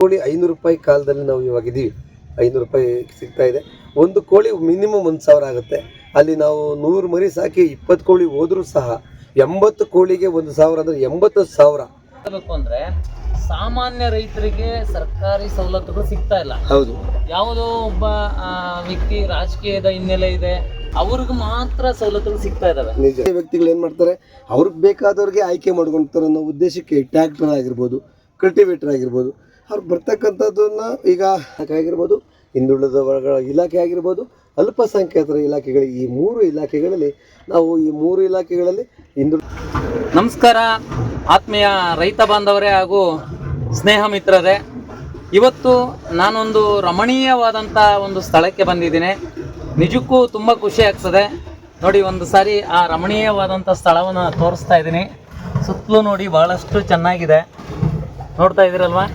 ಕೋಳಿ ಐನೂರು ರೂಪಾಯಿ ಕಾಲದಲ್ಲಿ ನಾವು ಇವಾಗ ಇದೀವಿ ಐನೂರು ರೂಪಾಯಿ ಸಿಗ್ತಾ ಇದೆ. ಒಂದು ಕೋಳಿ ಮಿನಿಮಮ್ ಒಂದು ಸಾವಿರ ಆಗುತ್ತೆ. ಅಲ್ಲಿ ನಾವು ನೂರು ಮರಿ ಸಾಕಿ ಇಪ್ಪತ್ತು ಕೋಳಿ ಹೋದ್ರೂ ಸಹ ಎಂಬತ್ತು ಕೋಳಿಗೆ ಒಂದು ಸಾವಿರ ಅಂದರೆ ಎಂಬತ್ತು ಸಾವಿರ. ಅಂದ್ರೆ ಸಾಮಾನ್ಯ ರೈತರಿಗೆ ಸರ್ಕಾರಿ ಸವಲತ್ತುಗಳು ಸಿಗ್ತಾ ಇಲ್ಲ. ಹೌದು. ಯಾವುದೋ ಒಬ್ಬ ಆ, ವ್ಯಕ್ತಿ ರಾಜಕೀಯದ ಹಿನ್ನೆಲೆ ಇದೆ ಅವ್ರಿಗೆ ಮಾತ್ರ ಸವಲತ್ತುಗಳು ಸಿಗ್ತಾ ಇದಾವೆ. ನಿಜ. ವ್ಯಕ್ತಿಗಳು ಏನು ಮಾಡ್ತಾರೆ? ಅವ್ರಿಗೆ ಬೇಕಾದವ್ರಿಗೆ ಆಯ್ಕೆ ಮಾಡ್ಕೊಳ್ತಾರೆ ಅನ್ನೋ ಉದ್ದೇಶಕ್ಕೆ ಟ್ರ್ಯಾಕ್ಟರ್ ಆಗಿರ್ಬೋದು ಕಲ್ಟಿವೇಟರ್ ಆಗಿರ್ಬೋದು ಅವ್ರು ಬರ್ತಕ್ಕಂಥದ್ದನ್ನ ಈಗ ಆಗಿರ್ಬೋದು, ಹಿಂದುಳಿದ ವರ್ಗಗಳ ಇಲಾಖೆ ಆಗಿರ್ಬೋದು, ಅಲ್ಪಸಂಖ್ಯಾತರ ಇಲಾಖೆಗಳಿಗೆ ಈ ಮೂರು ಇಲಾಖೆಗಳಲ್ಲಿ ನಾವು ಈ ಮೂರು ಇಲಾಖೆಗಳಲ್ಲಿ ಹಿಂದು ನಮಸ್ಕಾರ. ಆತ್ಮೀಯ ರೈತ ಬಾಂಧವರೇ ಹಾಗೂ ಸ್ನೇಹ ಮಿತ್ರರೇ, ಇವತ್ತು ನಾನೊಂದು ರಮಣೀಯವಾದಂಥ ಒಂದು ಸ್ಥಳಕ್ಕೆ ಬಂದಿದ್ದೀನಿ. ನಿಜಕ್ಕೂ ತುಂಬ ಖುಷಿ ಆಗ್ತದೆ. ನೋಡಿ, ಒಂದು ಸಾರಿ ಆ ರಮಣೀಯವಾದಂಥ ಸ್ಥಳವನ್ನು ತೋರಿಸ್ತಾ ಇದ್ದೀನಿ. ಸುತ್ತಲೂ ನೋಡಿ ಬಹಳಷ್ಟು ಚೆನ್ನಾಗಿದೆ. ನೋಡ್ತಾ ಇದ್ದೀರಲ್ವಾ?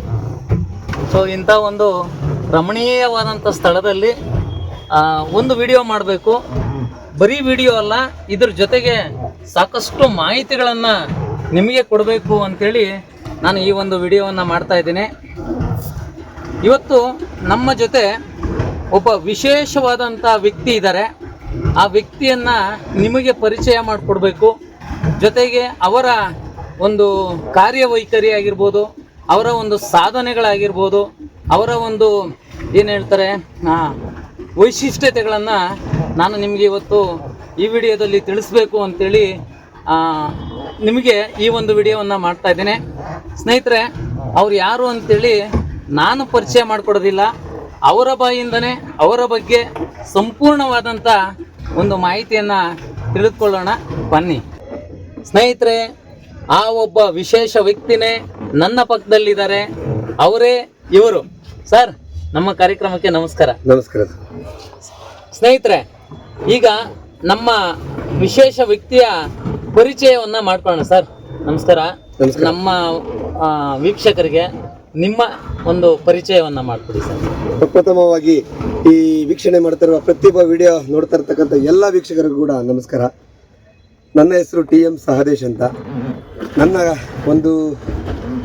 ಸೊ ಇಂಥ ಒಂದು ರಮಣೀಯವಾದಂಥ ಸ್ಥಳದಲ್ಲಿ ಒಂದು ವಿಡಿಯೋ ಮಾಡಬೇಕು. ಬರೀ ವಿಡಿಯೋ ಅಲ್ಲ, ಇದ್ರ ಜೊತೆಗೆ ಸಾಕಷ್ಟು ಮಾಹಿತಿಗಳನ್ನು ನಿಮಗೆ ಕೊಡಬೇಕು ಅಂಥೇಳಿ ನಾನು ಈ ಒಂದು ವಿಡಿಯೋವನ್ನು ಮಾಡ್ತಾ ಇದ್ದೀನಿ. ಇವತ್ತು ನಮ್ಮ ಜೊತೆ ಒಬ್ಬ ವಿಶೇಷವಾದಂಥ ವ್ಯಕ್ತಿ ಇದ್ದಾರೆ. ಆ ವ್ಯಕ್ತಿಯನ್ನು ನಿಮಗೆ ಪರಿಚಯ ಮಾಡಿಕೊಡ್ಬೇಕು. ಜೊತೆಗೆ ಅವರ ಒಂದು ಕಾರ್ಯವೈಖರಿ ಆಗಿರ್ಬೋದು ಅವರ ಒಂದು ಸಾಧನೆಗಳಾಗಿರ್ಬೋದು ಅವರ ಒಂದು ಏನು ಹೇಳ್ತಾರೆ ವೈಶಿಷ್ಟ್ಯತೆಗಳನ್ನು ನಾನು ನಿಮಗೆ ಇವತ್ತು ಈ ವಿಡಿಯೋದಲ್ಲಿ ತಿಳಿಸ್ಬೇಕು ಅಂತೇಳಿ ಆ, ನಿಮಗೆ ಈ ಒಂದು ವಿಡಿಯೋವನ್ನು ಮಾಡ್ತಾ ಇದ್ದೇನೆ. ಸ್ನೇಹಿತರೆ ಅವ್ರು ಯಾರು ಅಂತೇಳಿ ನಾನು ಪರಿಚಯ ಮಾಡಿಕೊಡೋದಿಲ್ಲ. ಅವರ ಬಾಯಿಂದನೇ ಅವರ ಬಗ್ಗೆ ಸಂಪೂರ್ಣವಾದಂಥ ಒಂದು ಮಾಹಿತಿಯನ್ನು ತಿಳಿದುಕೊಳ್ಳೋಣ. ಬನ್ನಿ. ಸ್ನೇಹಿತರೆ ಆ ಒಬ್ಬ ವಿಶೇಷ ವ್ಯಕ್ತಿನೇ ನನ್ನ ಪಕ್ಕದಲ್ಲಿದ್ದಾರೆ. ಅವರೇ ಇವರು. ಸರ್ ನಮ್ಮ ಕಾರ್ಯಕ್ರಮಕ್ಕೆ ನಮಸ್ಕಾರ. ನಮಸ್ಕಾರ. ಸ್ನೇಹಿತರೆ ಈಗ ನಮ್ಮ ವಿಶೇಷ ವ್ಯಕ್ತಿಯ ಪರಿಚಯವನ್ನ ಮಾಡ್ಕೊಳ್ಳೋಣ ಸರ್. ನಮಸ್ಕಾರ. ನಮ್ಮ ವೀಕ್ಷಕರಿಗೆ ನಿಮ್ಮ ಒಂದು ಪರಿಚಯವನ್ನ ಮಾಡ್ಕೊಡಿ ಸರ್. ಪ್ರಪ್ರಥಮವಾಗಿ ಈ ವೀಕ್ಷಣೆ ಮಾಡ್ತಿರುವ ಪ್ರತಿಯೊಬ್ಬ ವಿಡಿಯೋ ನೋಡ್ತಾ ಇರ್ತಕ್ಕಂಥ ಎಲ್ಲ ವೀಕ್ಷಕರಿಗೂ ಕೂಡ ನಮಸ್ಕಾರ. ನನ್ನ ಹೆಸರು ಟಿ ಎಂ ಸಹದೇಶ್ ಅಂತ. ನನ್ನ ಒಂದು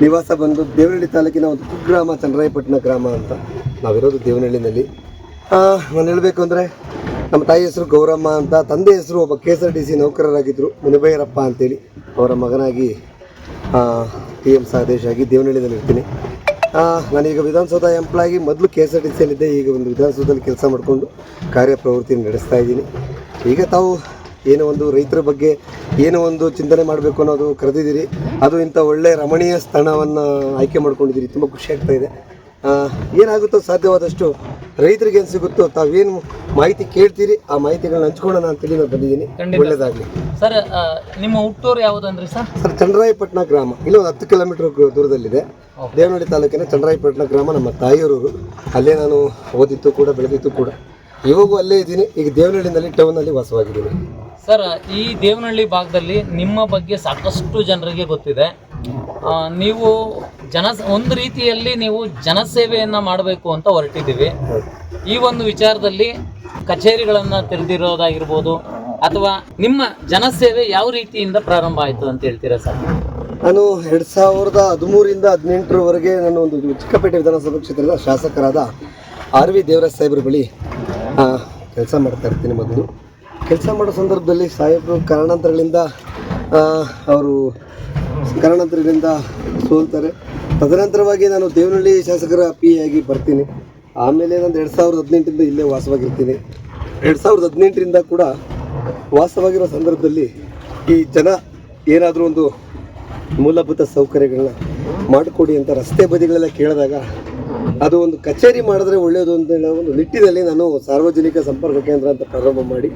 ನಿವಾಸ ಬಂದು ದೇವನಹಳ್ಳಿ ತಾಲೂಕಿನ ಒಂದು ಕುಗ್ರಾಮ ಚನ್ನರಾಯಪಟ್ಟಣ ಗ್ರಾಮ ಅಂತ ನಾವಿರೋದು ದೇವನಹಳ್ಳಿನಲ್ಲಿ. ನಾನು ಹೇಳಬೇಕು ಅಂದರೆ ನಮ್ಮ ತಾಯಿ ಹೆಸರು ಗೌರಮ್ಮ ಅಂತ, ತಂದೆ ಹೆಸರು ಒಬ್ಬ K S R T C ನೌಕರರಾಗಿದ್ದರು Munibyrappa ಅಂತೇಳಿ ಅವರ ಮಗನಾಗಿ ಟಿ ಎಂ ಸಹದೇಶ್ ಆಗಿ ದೇವನಹಳ್ಳಿನಲ್ಲಿ ಇರ್ತೀನಿ. ನಾನೀಗ ವಿಧಾನಸೌಧ ಎಂಪ್ಲಾಗಿ ಮೊದಲು ಕೆ ಎಸ್ ಆರ್ ಟಿ ಸಿಯಲ್ಲಿದ್ದೆ ಈಗ ಒಂದು ವಿಧಾನಸೌಧದಲ್ಲಿ ಕೆಲಸ ಮಾಡಿಕೊಂಡು ಕಾರ್ಯಪ್ರವೃತ್ತಿ ನಡೆಸ್ತಾ ಇದ್ದೀನಿ. ಈಗ ತಾವು ಏನೋ ಒಂದು ರೈತರ ಬಗ್ಗೆ ಏನೋ ಒಂದು ಚಿಂತನೆ ಮಾಡಬೇಕು ಅನ್ನೋದು ಕರೆದಿದ್ದೀರಿ. ಅದು ಇಂಥ ಒಳ್ಳೆಯ ರಮಣೀಯ ಸ್ಥಾನವನ್ನು ಆಯ್ಕೆ ಮಾಡ್ಕೊಂಡಿದ್ದೀರಿ. ತುಂಬ ಖುಷಿ ಆಗ್ತಾ ಇದೆ. ಏನಾಗುತ್ತೋ ಸಾಧ್ಯವಾದಷ್ಟು ರೈತರಿಗೆ ಏನು ಸಿಗುತ್ತೋ ತಾವೇನು ಮಾಹಿತಿ ಕೇಳ್ತೀರಿ. ಆ ಮಾಹಿತಿಗಳನ್ನ ಹಂಚ್ಕೊಳ್ಳೋಣ ನಾನು ನಾನು ಬಂದಿದ್ದೀನಿ. ಒಳ್ಳೇದಾಗಲಿ. ಒಳ್ಳೆಯದಾಗಲಿ ಸರ್ ನಿಮ್ಮ ಹುಟ್ಟೂರು ಯಾವುದಂದ್ರೆ ಸರ್? ಸರ್ ಚಂದ್ರಾಯಪಟ್ಟಣ ಗ್ರಾಮ. ಇಲ್ಲೊಂದು ಹತ್ತು ಕಿಲೋಮೀಟರ್ ದೂರದಲ್ಲಿದೆ. ದೇವನಹಳ್ಳಿ ತಾಲೂಕಿನ ಚಂದ್ರಾಯಪಟ್ಟಣ ಗ್ರಾಮ ನಮ್ಮ ತಾಯಿಯವರು. ಅಲ್ಲೇ ನಾನು ಓದಿತ್ತು ಕೂಡ ಬೆಳೆದಿತ್ತು ಕೂಡ. ಇವಾಗೂ ಅಲ್ಲೇ ಇದ್ದೀನಿ. ಈಗ ದೇವನಹಳ್ಳಿನಲ್ಲಿ ಟೌನಲ್ಲಿ ವಾಸವಾಗಿದ್ದೀನಿ. ಸರ್ ಈ ದೇವನಹಳ್ಳಿ ಭಾಗದಲ್ಲಿ ನಿಮ್ಮ ಬಗ್ಗೆ ಸಾಕಷ್ಟು ಜನರಿಗೆ ಗೊತ್ತಿದೆ. ಆ, ನೀವು ಜನ ಒಂದು ರೀತಿಯಲ್ಲಿ ನೀವು ಜನಸೇವೆಯನ್ನ ಮಾಡಬೇಕು ಅಂತ ಹೊರಟಿದ್ದೀವಿ. ಈ ಒಂದು ವಿಚಾರದಲ್ಲಿ ಕಚೇರಿಗಳನ್ನು ತೆರೆದಿರೋದಾಗಿರ್ಬೋದು ಅಥವಾ ನಿಮ್ಮ ಜನಸೇವೆ ಯಾವ ರೀತಿಯಿಂದ ಪ್ರಾರಂಭ ಆಯಿತು ಅಂತ ಹೇಳ್ತೀರಾ ಸರ್? ನಾನು ಎರಡು ಸಾವಿರದ ಹದಿಮೂರಿಂದ ಹದಿನೆಂಟರವರೆಗೆ ನಾನು ಒಂದು ಚಿಕ್ಕಪೇಟೆ ವಿಧಾನಸಭಾ ಕ್ಷೇತ್ರದ ಶಾಸಕರಾದ ಆರ್ ವಿ ದೇವರಾಜ್ ಸಾಹೇಬ್ರ ಬಳಿ ಕೆಲಸ ಮಾಡ್ತಾ ಇರ್ತೀನಿ ಮೊದಲು. ಕೆಲಸ ಮಾಡೋ ಸಂದರ್ಭದಲ್ಲಿ ಸಾಹೇಬರು ಕಾರಣಾಂತರಗಳಿಂದ ಅವರು ಕಾರಣಾಂತರಗಳಿಂದ ಸೋಲ್ತಾರೆ. ತದನಂತರವಾಗಿ ನಾನು ದೇವನಹಳ್ಳಿ ಶಾಸಕರ ಪಿ ಆಗಿ ಬರ್ತೀನಿ. ಆಮೇಲೆ ನಾನು ಎರಡು ಸಾವಿರದ ಹದಿನೆಂಟರಿಂದ ಇಲ್ಲೇ ವಾಸವಾಗಿರ್ತೀನಿ. ಎರಡು ಸಾವಿರದ ಹದಿನೆಂಟರಿಂದ ಕೂಡ ವಾಸವಾಗಿರೋ ಸಂದರ್ಭದಲ್ಲಿ ಈ ಜನ ಏನಾದರೂ ಒಂದು ಮೂಲಭೂತ ಸೌಕರ್ಯಗಳನ್ನ ಮಾಡಿಕೊಡಿ ಅಂತ ರಸ್ತೆ ಬದಿಗಳೆಲ್ಲ ಕೇಳಿದಾಗ ಅದು ಒಂದು ಕಚೇರಿ ಮಾಡಿದ್ರೆ ಒಳ್ಳೆಯದು ಅಂತ ಹೇಳೋ ಒಂದು ನಿಟ್ಟಿನಲ್ಲಿ ನಾನು ಸಾರ್ವಜನಿಕ ಸಂಪರ್ಕ ಕೇಂದ್ರ ಅಂತ ಪ್ರಾರಂಭ ಮಾಡಿ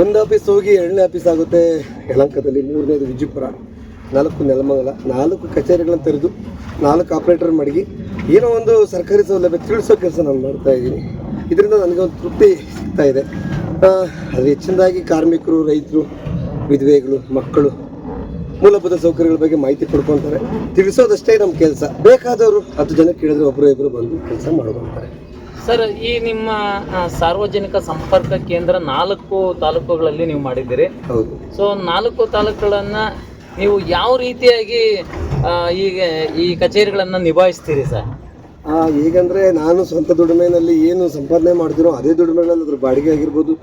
ಒಂದು ಆಫೀಸ್ ಹೋಗಿ ಎರಡನೇ ಆಫೀಸ್ ಆಗುತ್ತೆ ಯಲಂಕದಲ್ಲಿ ಮೂರನೇದು ವಿಜಯಪುರ, ನಾಲ್ಕು ನೆಲಮಂಗಲ, ನಾಲ್ಕು ಕಚೇರಿಗಳನ್ನು ತೆರೆದು ನಾಲ್ಕು ಆಪ್ರೇಟರ್ ಮಡಗಿ ಏನೋ ಒಂದು ಸರ್ಕಾರಿ ಸೌಲಭ್ಯ ತಿಳಿಸೋ ಕೆಲಸ ನಾನು ಮಾಡ್ತಾ ಇದ್ದೀನಿ. ಇದರಿಂದ ನನಗೆ ಒಂದು ತೃಪ್ತಿ ಸಿಗ್ತಾ ಇದೆ. ಅದು ಹೆಚ್ಚಿನದಾಗಿ ಕಾರ್ಮಿಕರು, ರೈತರು, ವಿಧವೆಗಳು, ಮಕ್ಕಳು ಮೂಲಭೂತ ಸೌಕರ್ಯಗಳ ಬಗ್ಗೆ ಮಾಹಿತಿ ಪಡ್ಕೊಂತಾರೆ ತಿಳಿಸೋದಷ್ಟೇ ನಮ್ಮ ಕೆಲಸ. ಬೇಕಾದವರು ಹತ್ತು ಜನ ಕೇಳಿದ್ರೆ ಒಬ್ಬರು ಇಬ್ಬರು ಬಂದು ಕೆಲಸ ಮಾಡ್ಕೊತಾರೆ. ಸರ್ ಈ ನಿಮ್ಮ ಸಾರ್ವಜನಿಕ ಸಂಪರ್ಕ ಕೇಂದ್ರ ನಾಲ್ಕು ತಾಲೂಕುಗಳಲ್ಲಿ ನೀವು ಮಾಡಿದ್ದೀರಿ. ಹೌದು. ಸೊ ನಾಲ್ಕು ತಾಲೂಕುಗಳನ್ನ ನೀವು ಯಾವ ರೀತಿಯಾಗಿ ಈಗ ಈ ಕಚೇರಿಗಳನ್ನು ನಿಭಾಯಿಸ್ತೀರಿ ಸರ್? ಈಗಂದ್ರೆ ನಾನು ಸ್ವಂತ ದುಡಿಮೆನಲ್ಲಿ ಏನು ಸಂಪಾದನೆ ಮಾಡ್ತಿರೋ ಅದೇ ದುಡಿಮೆಗಳಲ್ಲಿ ಅದ್ರ ಬಾಡಿಗೆ ಆಗಿರ್ಬೋದು.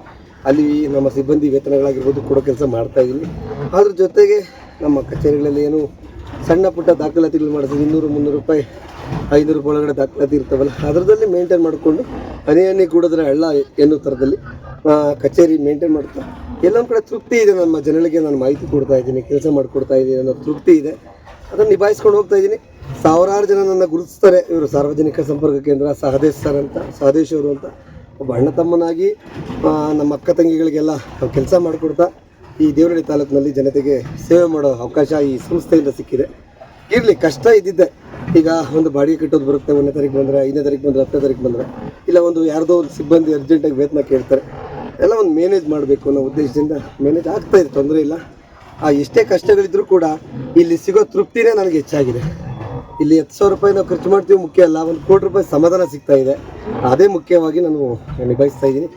ಅಲ್ಲಿ ನಮ್ಮ ಸಿಬ್ಬಂದಿ ವೇತನಗಳಾಗಿರ್ಬೋದು ಕೊಡೋ ಕೆಲಸ ಮಾಡ್ತಾ ಇದ್ದೀನಿ. ಅದ್ರ ಜೊತೆಗೆ ನಮ್ಮ ಕಚೇರಿಗಳಲ್ಲಿ ಏನು ಸಣ್ಣ ಪುಟ್ಟ ದಾಖಲಾತಿಗಳು ಮಾಡಿಸೋದು ಇನ್ನೂರು, ಮುನ್ನೂರು ರೂಪಾಯಿ, ಐನೂರು ರೂಪಾಯಿ ಒಳಗಡೆ ದಾಖಲಾತಿ ಇರ್ತಾವಲ್ಲ, ಅದರದಲ್ಲಿ ಮೇಂಟೈನ್ ಮಾಡಿಕೊಂಡು ಹನಿ ಹನಿ ಕೂಡಿದ್ರೆ ಹಳ್ಳ ಎನ್ನುವ ಥರದಲ್ಲಿ ಕಚೇರಿ ಮೇಂಟೈನ್ ಮಾಡ್ತಾ ಎಲ್ಲೊಂದು ಕಡೆ ತೃಪ್ತಿ ಇದೆ ನಮ್ಮ ಜನಗಳಿಗೆ ನಾನು ಮಾಹಿತಿ ಕೊಡ್ತಾ ಇದ್ದೀನಿ, ಕೆಲಸ ಮಾಡಿಕೊಡ್ತಾ ಇದ್ದೀನಿ ಅನ್ನೋ ತೃಪ್ತಿ ಇದೆ. ಅದನ್ನು ನಿಭಾಯಿಸ್ಕೊಂಡು ಹೋಗ್ತಾ ಇದ್ದೀನಿ. ಸಾವಿರಾರು ಜನ ನನ್ನ ಗುರುತಿಸ್ತಾರೆ. ಇವರು ಸಾರ್ವಜನಿಕ ಸಂಪರ್ಕ ಕೇಂದ್ರ, ಸಹದೇಶ್ ಸರ್ ಅಂತ, ಸಹದೇಶ್ ಅವರು ಅಂತ. ಒಬ್ಬ ಅಣ್ಣ ತಮ್ಮನಾಗಿ ನಮ್ಮ ಅಕ್ಕ ತಂಗಿಗಳಿಗೆಲ್ಲ ಕೆಲಸ ಮಾಡಿಕೊಡ್ತಾ ಈ ದೇವನಹಳ್ಳಿ ತಾಲೂಕಿನಲ್ಲಿ ಜನತೆಗೆ ಸೇವೆ ಮಾಡೋ ಅವಕಾಶ ಈ ಸಂಸ್ಥೆಯಿಂದ ಸಿಕ್ಕಿದೆ. ಇರಲಿ, ಕಷ್ಟ ಇದ್ದಿದ್ದೆ. ಈಗ ಒಂದು ಬಾಡಿಗೆ ಕಟ್ಟೋದು ಬರುತ್ತೆ, ಒಂದನೇ ತಾರೀಕು ಬಂದರೆ, ಐದನೇ ತಾರೀಕು ಬಂದರೆ, ಹತ್ತನೇ ತಾರೀಕು ಬಂದರೆ. ಇಲ್ಲ, ಒಂದು ಯಾರ್ದೋ ಒಂದು ಸಿಬ್ಬಂದಿ ಅರ್ಜೆಂಟಾಗಿ ವೇತನ ಕೇಳ್ತಾರೆ. ಎಲ್ಲ ಒಂದು ಮ್ಯಾನೇಜ್ ಮಾಡಬೇಕು ಅನ್ನೋ ಉದ್ದೇಶದಿಂದ ಮ್ಯಾನೇಜ್ ಇದೆ, ತೊಂದರೆ ಇಲ್ಲ. ಆ, ಎಷ್ಟೇ ಕಷ್ಟಗಳಿದ್ರೂ ಕೂಡ ಇಲ್ಲಿ ಸಿಗೋ ತೃಪ್ತಿನೇ ನನಗೆ ಹೆಚ್ಚಾಗಿದೆ. ಇಲ್ಲಿ ಹತ್ತು ಸಾವಿರ ರೂಪಾಯಿ ನಾವು ಖರ್ಚು ಮಾಡ್ತೀವಿ, ಮುಖ್ಯ ಅಲ್ಲ, ಒಂದು ಕೋಟಿ ರೂಪಾಯಿ ಸಮಾಧಾನ ಸಿಗ್ತಾ ಇದೆ. ಅದೇ ಮುಖ್ಯವಾಗಿ ನಾನು ನಿಭಾಯಿಸ್ತಾ ಇದ್ದೀನಿ.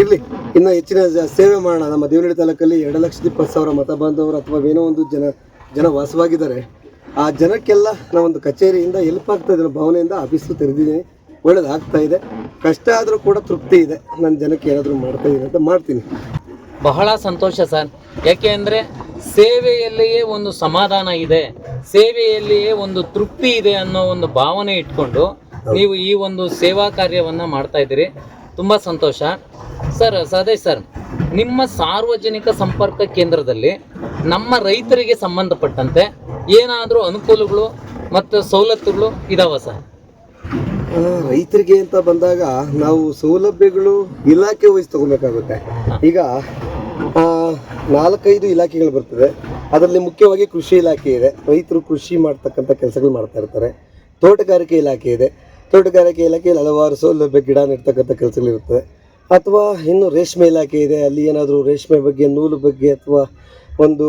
ಇರಲಿ. ಇನ್ನು ಹೆಚ್ಚಿನ ಸೇವೆ ಮಾಡೋಣ. ನಮ್ಮ ದೇವನಹಳ್ಳಿ ತಾಲೂಕಲ್ಲಿ ಎರಡು ಲಕ್ಷದ ಇಪ್ಪತ್ತು ಸಾವಿರ ಮತ ಬಾಂಧವರು ಅಥವಾ ಏನೋ ಒಂದು ಜನ ಜನ ವಾಸವಾಗಿದ್ದಾರೆ. ಆ ಜನಕ್ಕೆಲ್ಲ ನಾವೊಂದು ಕಚೇರಿಯಿಂದ ಹೆಲ್ಪ್ ಆಗ್ತಾ ಇದ್ದಾರೆ ಭಾವನೆಯಿಂದ ಆಫೀಸು ತೆರೆದಿದ್ದೀನಿ. ಒಳ್ಳೇದಾಗ್ತಾ ಇದೆ. ಕಷ್ಟ ಆದರೂ ಕೂಡ ತೃಪ್ತಿ ಇದೆ. ನನ್ನ ಜನಕ್ಕೆ ಏನಾದರೂ ಮಾಡ್ತಾ ಇದ್ದೀನಿ ಅಂತ ಮಾಡ್ತೀನಿ. ಬಹಳ ಸಂತೋಷ ಸರ್. ಯಾಕೆ ಅಂದರೆ ಸೇವೆಯಲ್ಲಿಯೇ ಒಂದು ಸಮಾಧಾನ ಇದೆ. ಸೇವೆಯಲ್ಲಿಯೇ ಒಂದು ತೃಪ್ತಿ ಇದೆ ಅನ್ನೋ ಒಂದು ಭಾವನೆ ಇಟ್ಕೊಂಡು ನೀವು ಈ ಒಂದು ಸೇವಾ ಕಾರ್ಯವನ್ನು ಮಾಡ್ತಾ ಇದ್ದೀರಿ. ತುಂಬ ಸಂತೋಷ. ಸರ್ ಸದೇಶ್ ಸರ್ ನಿಮ್ಮ ಸಾರ್ವಜನಿಕ ಸಂಪರ್ಕ ಕೇಂದ್ರದಲ್ಲಿ ನಮ್ಮ ರೈತರಿಗೆ ಸಂಬಂಧಪಟ್ಟಂತೆ ಏನಾದರೂ ಅನುಕೂಲಗಳು ಮತ್ತು ಸವಲತ್ತುಗಳು ಇದಾವ ಸರ್? ರೈತರಿಗೆ ಅಂತ ಬಂದಾಗ ನಾವು ಸೌಲಭ್ಯಗಳು ಇಲಾಖೆ ವಹಿಸಿ ತಗೋಬೇಕಾಗುತ್ತೆ ಈಗ ನಾಲ್ಕೈದು ಇಲಾಖೆಗಳು ಬರ್ತದೆ. ಅದರಲ್ಲಿ ಮುಖ್ಯವಾಗಿ ಕೃಷಿ ಇಲಾಖೆ ಇದೆ. ರೈತರು ಕೃಷಿ ಮಾಡ್ತಕ್ಕಂಥ ಕೆಲಸಗಳು ಮಾಡ್ತಾ ಇರ್ತಾರೆ. ತೋಟಗಾರಿಕೆ ಇಲಾಖೆ ಇದೆ. ತೋಟಗಾರಿಕೆ ಇಲಾಖೆಯಲ್ಲಿ ಹಲವಾರು ಸೌಲಭ್ಯ ಗಿಡ ನೆಡ್ತಕ್ಕಂಥ ಕೆಲಸಗಳಿರ್ತದೆ ಅಥವಾ ಇನ್ನು ರೇಷ್ಮೆ ಇಲಾಖೆ ಇದೆ, ಅಲ್ಲಿ ಏನಾದರೂ ರೇಷ್ಮೆ ಬಗ್ಗೆ, ನೂಲು ಬಗ್ಗೆ ಅಥವಾ ಒಂದು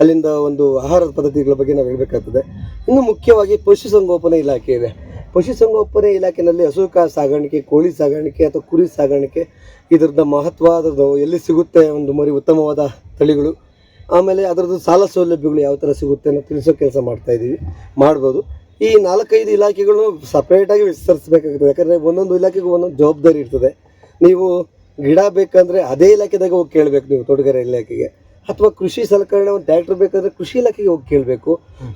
ಅಲ್ಲಿಂದ ಒಂದು ಆಹಾರ ಪದ್ಧತಿಗಳ ಬಗ್ಗೆ ನಾವು ಹೇಳಬೇಕಾಗ್ತದೆ. ಇನ್ನು ಮುಖ್ಯವಾಗಿ ಪಶುಸಂಗೋಪನೆ ಇಲಾಖೆ ಇದೆ. ಪಶುಸಂಗೋಪನೆ ಇಲಾಖೆಯಲ್ಲಿ ಹಸು ಕಾ ಸಾಗಾಣಿಕೆ, ಕೋಳಿ ಸಾಗಾಣಿಕೆ ಅಥವಾ ಕುರಿ ಸಾಗಾಣಿಕೆ ಇದರದ ಮಹತ್ವ, ಅದರದ್ದು ಎಲ್ಲಿ ಸಿಗುತ್ತೆ ಒಂದು ಮರಿ ಉತ್ತಮವಾದ ತಳಿಗಳು, ಆಮೇಲೆ ಅದರದ್ದು ಸಾಲ ಸೌಲಭ್ಯಗಳು ಯಾವ ಥರ ಸಿಗುತ್ತೆ ಅನ್ನೋ ತಿಳಿಸೋ ಕೆಲಸ ಮಾಡ್ತಾ ಇದ್ದೀವಿ ಮಾಡ್ಬೋದು. ಈ ನಾಲ್ಕೈದು ಇಲಾಖೆಗಳು ಸಪ್ರೇಟಾಗಿ ವಿಸ್ತರಿಸಬೇಕಾಗ್ತದೆ. ಯಾಕಂದರೆ ಒಂದೊಂದು ಇಲಾಖೆಗೂ ಒಂದೊಂದು ಜವಾಬ್ದಾರಿ ಇರ್ತದೆ. ನೀವು ಗಿಡ ಬೇಕಂದರೆ ಅದೇ ಇಲಾಖೆದಾಗ ಹೋಗಿ ಕೇಳಬೇಕು ನೀವು ತೋಟಗಾರಿಕೆ ಇಲಾಖೆಗೆ. ಅಥವಾ ಕೃಷಿ ಸಲಕರಣೆ, ಒಂದು ಟ್ಯಾಕ್ಟರ್ ಬೇಕಾದ್ರೆ ಕೃಷಿ ಇಲಾಖೆಗೆ ಹೋಗಿ ಕೇಳಬೇಕು.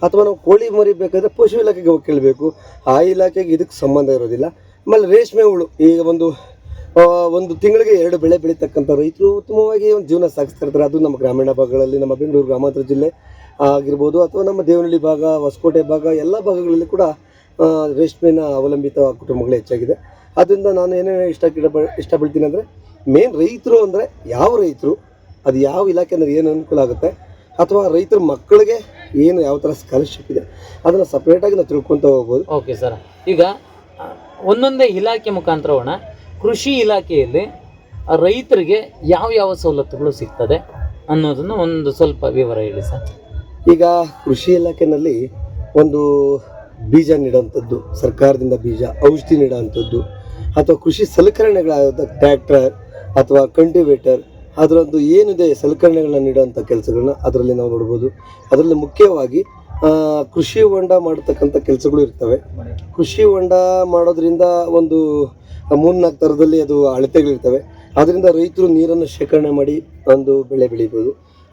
ಅಥವಾ ನಾವು ಕೋಳಿ ಮರಿ ಬೇಕಾದ್ರೆ ಪಶು ಇಲಾಖೆಗೆ ಹೋಗಿ ಕೇಳಬೇಕು. ಆ ಇಲಾಖೆಗೆ ಇದಕ್ಕೆ ಸಂಬಂಧ ಇರೋದಿಲ್ಲ. ಆಮೇಲೆ ರೇಷ್ಮೆ ಹುಳು, ಈಗ ಒಂದು ಒಂದು ತಿಂಗಳಿಗೆ ಎರಡು ಬೆಳೆ ಬೆಳೀತಕ್ಕಂಥ ರೈತರು ಉತ್ತಮವಾಗಿ ಒಂದು ಜೀವನ ಸಾಗಿಸ್ತಾ ಇರ್ತಾರೆ. ಅದು ನಮ್ಮ ಗ್ರಾಮೀಣ ಭಾಗಗಳಲ್ಲಿ, ನಮ್ಮ ಬೆಂಗಳೂರು ಗ್ರಾಮಾಂತರ ಜಿಲ್ಲೆ. ಆಗಿರ್ಬೋದು ಅಥವಾ ನಮ್ಮ ದೇವನಹಳ್ಳಿ ಭಾಗ, ಹೊಸಕೋಟೆ ಭಾಗ, ಎಲ್ಲ ಭಾಗಗಳಲ್ಲಿ ಕೂಡ ರೇಷ್ಮೆನ ಅವಲಂಬಿತ ಕುಟುಂಬಗಳು ಹೆಚ್ಚಾಗಿದೆ. ಅದರಿಂದ ನಾನು ಏನೇನು ಇಷ್ಟ ಇಷ್ಟಪಡ್ತೀನಿ ಅಂದರೆ ಮೇನ್ ರೈತರು ಅಂದರೆ ಯಾವ ರೈತರು, ಅದು ಯಾವ ಇಲಾಖೆ ಅಂದರೆ ಏನು ಅನುಕೂಲ ಆಗುತ್ತೆ, ಅಥವಾ ರೈತರ ಮಕ್ಕಳಿಗೆ ಏನು ಯಾವ ಥರ ಸ್ಕಾಲರ್ಶಿಪ್ ಇದೆ, ಅದನ್ನು ಸಪ್ರೇಟಾಗಿ ನಾವು ತಿಳ್ಕೊತ ಹೋಗ್ಬೋದು. ಓಕೆ ಸರ್ ಈಗ, ಒಂದೊಂದೇ ಇಲಾಖೆ ಮುಖಾಂತರ ಹೋಗೋಣ. ಕೃಷಿ ಇಲಾಖೆಯಲ್ಲಿ ರೈತರಿಗೆ ಯಾವ ಯಾವ ಸವಲತ್ತುಗಳು ಸಿಗ್ತದೆ ಅನ್ನೋದನ್ನು ಒಂದು ಸ್ವಲ್ಪ ವಿವರ ಹೇಳಿ ಸರ್ ಈಗ ಕೃಷಿ ಇಲಾಖೆಯಲ್ಲಿ ಒಂದು ಬೀಜ ನೀಡೋವಂಥದ್ದು, ಸರ್ಕಾರದಿಂದ ಬೀಜ, ಔಷಧಿ ನೀಡೋವಂಥದ್ದು, ಅಥವಾ ಕೃಷಿ ಸಲಕರಣೆಗಳಾದ ಟ್ರ್ಯಾಕ್ಟರ್ ಅಥವಾ ಕಂಟಿವೇಟರ್ ಅದರದ್ದು ಏನಿದೆ ಸಲಕರಣೆಗಳನ್ನ ನೀಡುವಂಥ ಕೆಲಸಗಳನ್ನ ಅದರಲ್ಲಿ ನಾವು ನೋಡ್ಬೋದು. ಅದರಲ್ಲಿ ಮುಖ್ಯವಾಗಿ ಕೃಷಿ ಹೊಂಡ ಮಾಡತಕ್ಕಂಥ ಕೆಲಸಗಳು ಇರ್ತವೆ. ಕೃಷಿ ಹೊಂಡ ಮಾಡೋದ್ರಿಂದ ಒಂದು ಮೂರ್ನಾಲ್ಕು ಥರದಲ್ಲಿ ಅದು ಅಳತೆಗಳಿರ್ತವೆ. ಅದರಿಂದ ರೈತರು ನೀರನ್ನು ಶೇಖರಣೆ ಮಾಡಿ ಒಂದು ಬೆಳೆ ಬೆಳಿಬೋದು.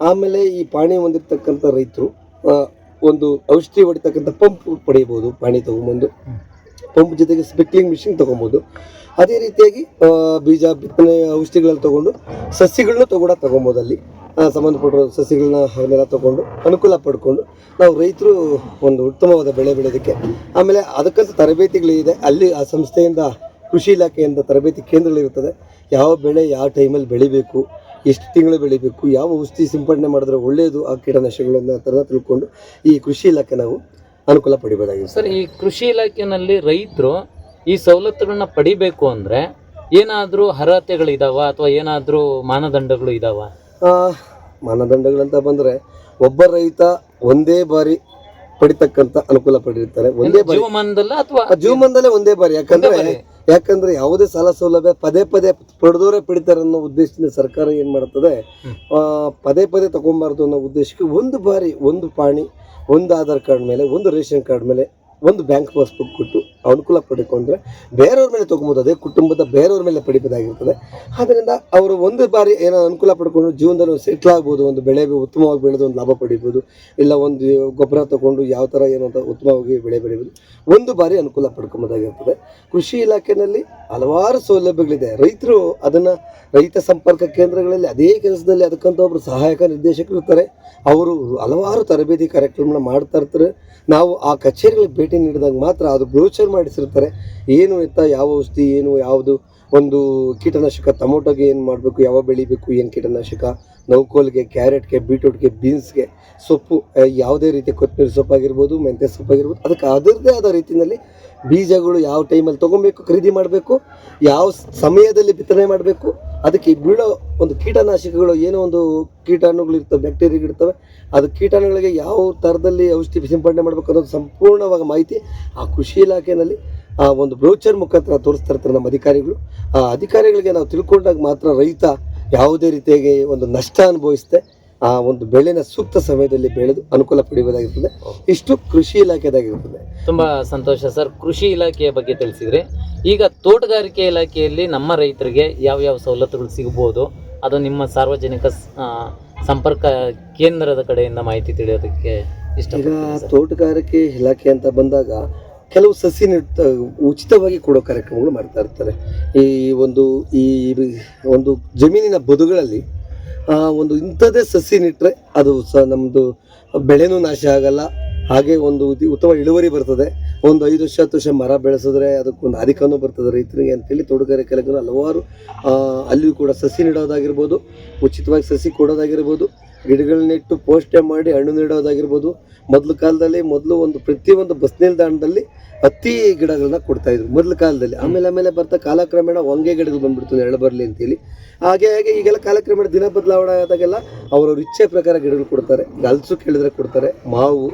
ಆಮೇಲೆ ಈ ಪಾಣಿ ಹೊಂದಿರ್ತಕ್ಕಂಥ ರೈತರು ಒಂದು ಔಷಧಿ ಹೊಡಿತಕ್ಕಂಥ ಪಂಪ್ ಪಡೆಯಬಹುದು, ಪಾಣಿ ತೊಗೊಂಬಂದು. ಪಂಪ್ ಜೊತೆಗೆ ಸ್ಪಿಕ್ಲಿಂಗ್ ಮಿಷಿನ್ ತೊಗೊಬೋದು. ಅದೇ ರೀತಿಯಾಗಿ ಬೀಜ ಬಿತ್ತನೆ ಔಷಧಿಗಳಲ್ಲಿ ತೊಗೊಂಡು ಸಸಿಗಳನ್ನ ತಗೊಂಡ ತೊಗೊಬೋದು ಅಲ್ಲಿ. ಸಂಬಂಧಪಟ್ಟಿರೋ ಸಸಿಗಳನ್ನ ಅವನ್ನೆಲ್ಲ ತೊಗೊಂಡು, ಅನುಕೂಲ ಪಡ್ಕೊಂಡು, ನಾವು ರೈತರು ಒಂದು ಉತ್ತಮವಾದ ಬೆಳೆ ಬೆಳೆಯೋದಕ್ಕೆ, ಆಮೇಲೆ ಅದಕ್ಕಂತ ತರಬೇತಿಗಳಿದೆ. ಅಲ್ಲಿ ಆ ಸಂಸ್ಥೆಯಿಂದ, ಕೃಷಿ ಇಲಾಖೆಯಿಂದ ತರಬೇತಿ ಕೇಂದ್ರಗಳಿರುತ್ತದೆ. ಯಾವ ಬೆಳೆ ಯಾವ ಟೈಮಲ್ಲಿ ಬೆಳಿಬೇಕು ಎಷ್ಟು ತಿಂಗಳು ಬೆಳಿಬೇಕು ಯಾವ ಔಷಧಿ ಸಿಂಪಡಣೆ ಮಾಡಿದ್ರೆ ಒಳ್ಳೆಯದು ಆ ಕೀಟನಾಶಕಗಳನ್ನ ಥರ ತಿಳ್ಕೊಂಡು ಈ ಕೃಷಿ ಇಲಾಖೆ ನಾವು ಅನುಕೂಲ ಪಡಿಬೋದಾಗಿದೆ. ಸರ್ ಈ ಕೃಷಿ ಇಲಾಖೆನಲ್ಲಿ ರೈತರು ಈ ಸವಲತ್ತುಗಳನ್ನ ಪಡಿಬೇಕು ಅಂದರೆ ಏನಾದರೂ ಅರ್ಹತೆಗಳಿದಾವ ಅಥವಾ ಏನಾದರೂ ಮಾನದಂಡಗಳು ಇದಾವ? ಆ, ಮಾನದಂಡಗಳಂತ ಬಂದರೆ ಒಬ್ಬ ರೈತ ಒಂದೇ ಬಾರಿ ಪಡಿತಕ್ಕಂತ ಅನುಕೂಲ ಪಡಿರ್ತಾರೆ ಒಂದೇ ಬಾರಿ ಜೀವಮಾನದಲ್ಲ ಅಥವಾ ಜೀವಮಾನದಲ್ಲೇ ಒಂದೇ ಬಾರಿ. ಯಾಕಂದ್ರೆ. ಯಾಕಂದ್ರೆ ಯಾವುದೇ ಸಾಲ ಸೌಲಭ್ಯ ಪದೇ ಪದೇ ಪಡೆದವರೇ ಪಡಿತಾರೆ ಅನ್ನೋ ಉದ್ದೇಶದಿಂದ ಸರ್ಕಾರ ಏನು ಮಾಡ್ತದೆ ಪದೇ ಪದೇ ತಗೊಂಬಾರ್ದು ಅನ್ನೋ ಉದ್ದೇಶಕ್ಕೆ ಒಂದು ಬಾರಿ ಒಂದು ಪಾಣಿ, ಒಂದು ಆಧಾರ್ ಕಾರ್ಡ್ ಮೇಲೆ, ಒಂದು ರೇಷನ್ ಕಾರ್ಡ್ ಮೇಲೆ ಒಂದು ಬ್ಯಾಂಕ್ ಪಾಸ್ಬುಕ್ ಕೊಟ್ಟು ಅನುಕೂಲ ಪಡ್ಕೊಂಡ್ರೆ ಬೇರೆಯವ್ರ ಮೇಲೆ ತೊಗೊಬೋದು ಅದೇ ಕುಟುಂಬದ ಬೇರೆಯವ್ರ ಮೇಲೆ ಪಡಿಬೋದಾಗಿರ್ತದೆ ಆದ್ದರಿಂದ ಅವರು ಒಂದು ಬಾರಿ ಏನೋ ಅನುಕೂಲ ಪಡ್ಕೊಂಡು ಜೀವನದಲ್ಲಿ ಸೆಟ್ಲ್ ಆಗ್ಬೋದು ಒಂದು ಬೆಳೆ ಉತ್ತಮವಾಗಿ ಬೆಳೆದು ಒಂದು ಲಾಭ ಪಡಿಬೋದು, ಇಲ್ಲ ಒಂದು ಗೊಬ್ಬರ ತಗೊಂಡು ಯಾವ ಥರ ಏನು ಅಂತ ಉತ್ತಮವಾಗಿ ಬೆಳೆ ಬೆಳಿಬೋದು, ಒಂದು ಬಾರಿ ಅನುಕೂಲ ಪಡ್ಕೊಬೋದಾಗಿರ್ತದೆ. ಕೃಷಿ ಇಲಾಖೆಯಲ್ಲಿ ಹಲವಾರು ಸೌಲಭ್ಯಗಳಿದೆ. ರೈತರು ಅದನ್ನು ರೈತ ಸಂಪರ್ಕ ಕೇಂದ್ರಗಳಲ್ಲಿ ಅದೇ ಕೆಲಸದಲ್ಲಿ ಅದಕ್ಕಂತ ಒಬ್ಬರು ಸಹಾಯಕ ನಿರ್ದೇಶಕರು ಇರ್ತಾರೆ. ಅವರು ಹಲವಾರು ತರಬೇತಿ ಕಾರ್ಯಕ್ರಮಗಳನ್ನ ಮಾಡ್ತಾ ಇರ್ತಾರೆ. ನಾವು ಆ ಕಚೇರಿಗಳಿಗೆ ಭೇಟಿ ನೀಡಿದಾಗ ಮಾತ್ರ ಅದು ಬ್ರೋಚರ್ ಮಾಡಿಸಿರ್ತಾರೆ. ಏನು ಇತ್ತ, ಯಾವ ಔಷಧಿ, ಏನು ಯಾವುದು? ಒಂದು ಕೀಟನಾಶಕ ಟೊಮೊಟೊಗೆ ಏನು ಮಾಡಬೇಕು, ಯಾವ ಬೆಳಿಬೇಕು, ಏನು ಕೀಟನಾಶಕ? ನೌಕೋಲ್ಗೆ, ಕ್ಯಾರೆಟ್ಗೆ, ಬೀಟ್ರೂಟ್ಗೆ, ಬೀನ್ಸ್ಗೆ ಸೊಪ್ಪು ಯಾವುದೇ ರೀತಿ ಕೊತ್ತಂಬರಿ ಸೊಪ್ಪಾಗಿರ್ಬೋದು, ಮೆಂತ್ಯ ಸೊಪ್ಪಾಗಿರ್ಬೋದು, ಅದಕ್ಕೆ ಅದರದೇ ಆದ ರೀತಿಯಲ್ಲಿ ಬೀಜಗಳು ಯಾವ ಟೈಮಲ್ಲಿ ತೊಗೊಬೇಕು, ಖರೀದಿ ಮಾಡಬೇಕು, ಯಾವ ಸಮಯದಲ್ಲಿ ಬಿತ್ತನೆ ಮಾಡಬೇಕು, ಅದಕ್ಕೆ ಬೀಳೋ ಒಂದು ಕೀಟನಾಶಕಗಳು ಏನೋ ಒಂದು ಕೀಟಾಣುಗಳು ಇರ್ತವೆ ಬ್ಯಾಕ್ಟೀರಿಯಾಗಳು ಇರ್ತವೆ ಅದು ಕೀಟಾಣುಗಳಿಗೆ ಯಾವ ಥರದಲ್ಲಿ ಔಷಧಿ ಸಿಂಪಡಣೆ ಮಾಡಬೇಕು ಅನ್ನೋದು ಸಂಪೂರ್ಣವಾಗಿ ಮಾಹಿತಿ ಆ ಕೃಷಿ ಇಲಾಖೆಯಲ್ಲಿ, ಆ ಒಂದು ಬ್ರೋಚರ್ ಮುಖಾಂತರ ತೋರಿಸ್ತಾ ಇರ್ತಾರೆ ನಮ್ಮ ಅಧಿಕಾರಿಗಳು. ಆ ಅಧಿಕಾರಿಗಳಿಗೆ ನಾವು ತಿಳ್ಕೊಂಡಾಗ ಮಾತ್ರ ರೈತ ಯಾವುದೇ ರೀತಿಯಾಗಿ ಒಂದು ನಷ್ಟ ಅನುಭವಿಸದೆ, ಆ ಒಂದು ಬೆಳೆನ ಸೂಕ್ತ ಸಮಯದಲ್ಲಿ ಬೆಳೆದು ಅನುಕೂಲ ಪಡೆಯುವುದಾಗಿರ್ತದೆ. ಇಷ್ಟು ಕೃಷಿ ಇಲಾಖೆದಾಗಿರ್ತದೆ. ತುಂಬಾ ಸಂತೋಷ ಸರ್. ಕೃಷಿ ಇಲಾಖೆಯ ಬಗ್ಗೆ ತಿಳಿಸಿದ್ರೆ. ಈಗ ತೋಟಗಾರಿಕೆ ಇಲಾಖೆಯಲ್ಲಿ ನಮ್ಮ ರೈತರಿಗೆ ಯಾವ ಯಾವ ಸವಲತ್ತುಗಳು ಸಿಗಬಹುದು ಅದು ನಿಮ್ಮ ಸಾರ್ವಜನಿಕ ಸಂಪರ್ಕ ಕೇಂದ್ರದ ಕಡೆಯಿಂದ ಮಾಹಿತಿ ತಿಳಿಯೋದಕ್ಕೆ ಈಗ ತೋಟಗಾರಿಕೆ ಇಲಾಖೆ ಅಂತ ಬಂದಾಗ ಕೆಲವು ಸಸಿ ನೆಟ್ಟ ಉಚಿತವಾಗಿ ಕೊಡೋ ಕಾರ್ಯಕ್ರಮಗಳು ಮಾಡ್ತಾ ಇರ್ತಾರೆ. ಈ ಒಂದು ಈ ಒಂದು ಜಮೀನಿನ ಬದುಗಳಲ್ಲಿ ಒಂದು ಇಂಥದ್ದೇ ಸಸಿ ನೆಟ್ಟರೆ ಅದು ಸ ನಮ್ಮದು ಬೆಳೆನೂ ನಾಶ ಆಗಲ್ಲ. ಹಾಗೆ ಒಂದು ಉತಿ- ಉತ್ತಮ ಇಳುವರಿ ಬರ್ತದೆ. ಒಂದು ಐದು ವರ್ಷ, ಹತ್ತು ವರ್ಷ ಮರ ಬೆಳೆಸಿದ್ರೆ ಅದಕ್ಕೊಂದು ಅಧಿಕನೂ ಬರ್ತದೆ. ರೈತರಿಗೆ ಅಂತೇಳಿ ತೋಟಗಾರಿಕೆ ಕೆಲಗನ ಹಲವಾರು ಅಲ್ಲಿಯೂ ಕೂಡ ಸಸಿ ನೆಡೋದಾಗಿರ್ಬೋದು, ಉಚಿತವಾಗಿ ಸಸಿ ಕೊಡೋದಾಗಿರ್ಬೋದು ಗಿಡಗಳನ್ನಿಟ್ಟು ಪೋಷಣೆ ಮಾಡಿ ಹಣ್ಣು ನೀಡೋದಾಗಿರ್ಬೋದು. ಮೊದಲು ಕಾಲದಲ್ಲಿ ಮೊದಲು ಒಂದು ಪ್ರತಿಯೊಂದು ಬಸ್ ನಿಲ್ದಾಣದಲ್ಲಿ ಹತ್ತಿ ಗಿಡಗಳನ್ನ ಕೊಡ್ತಾ ಇದ್ರು, ಮೊದಲ ಕಾಲದಲ್ಲಿ. ಆಮೇಲೆ ಆಮೇಲೆ ಬರ್ತಾ ಕಾಲಕ್ರಮೇಣ ಹೊಂಗೆ ಗಿಡಗಳು ಬಂದ್ಬಿಡ್ತು ನೆರಳು ಬರಲಿ ಅಂತೇಳಿ ಹಾಗೆ ಹಾಗೆ ಈಗೆಲ್ಲ ಕಾಲಕ್ರಮೇಣ ದಿನ ಬದಲಾವಣೆ ಆದಾಗೆಲ್ಲ ಅವರವ್ರ ಇಚ್ಛೆ ಪ್ರಕಾರ ಗಿಡಗಳು ಕೊಡ್ತಾರೆ. ಗಲ್ಸು ಕೇಳಿದ್ರೆ ಕೊಡ್ತಾರೆ, ಮಾವು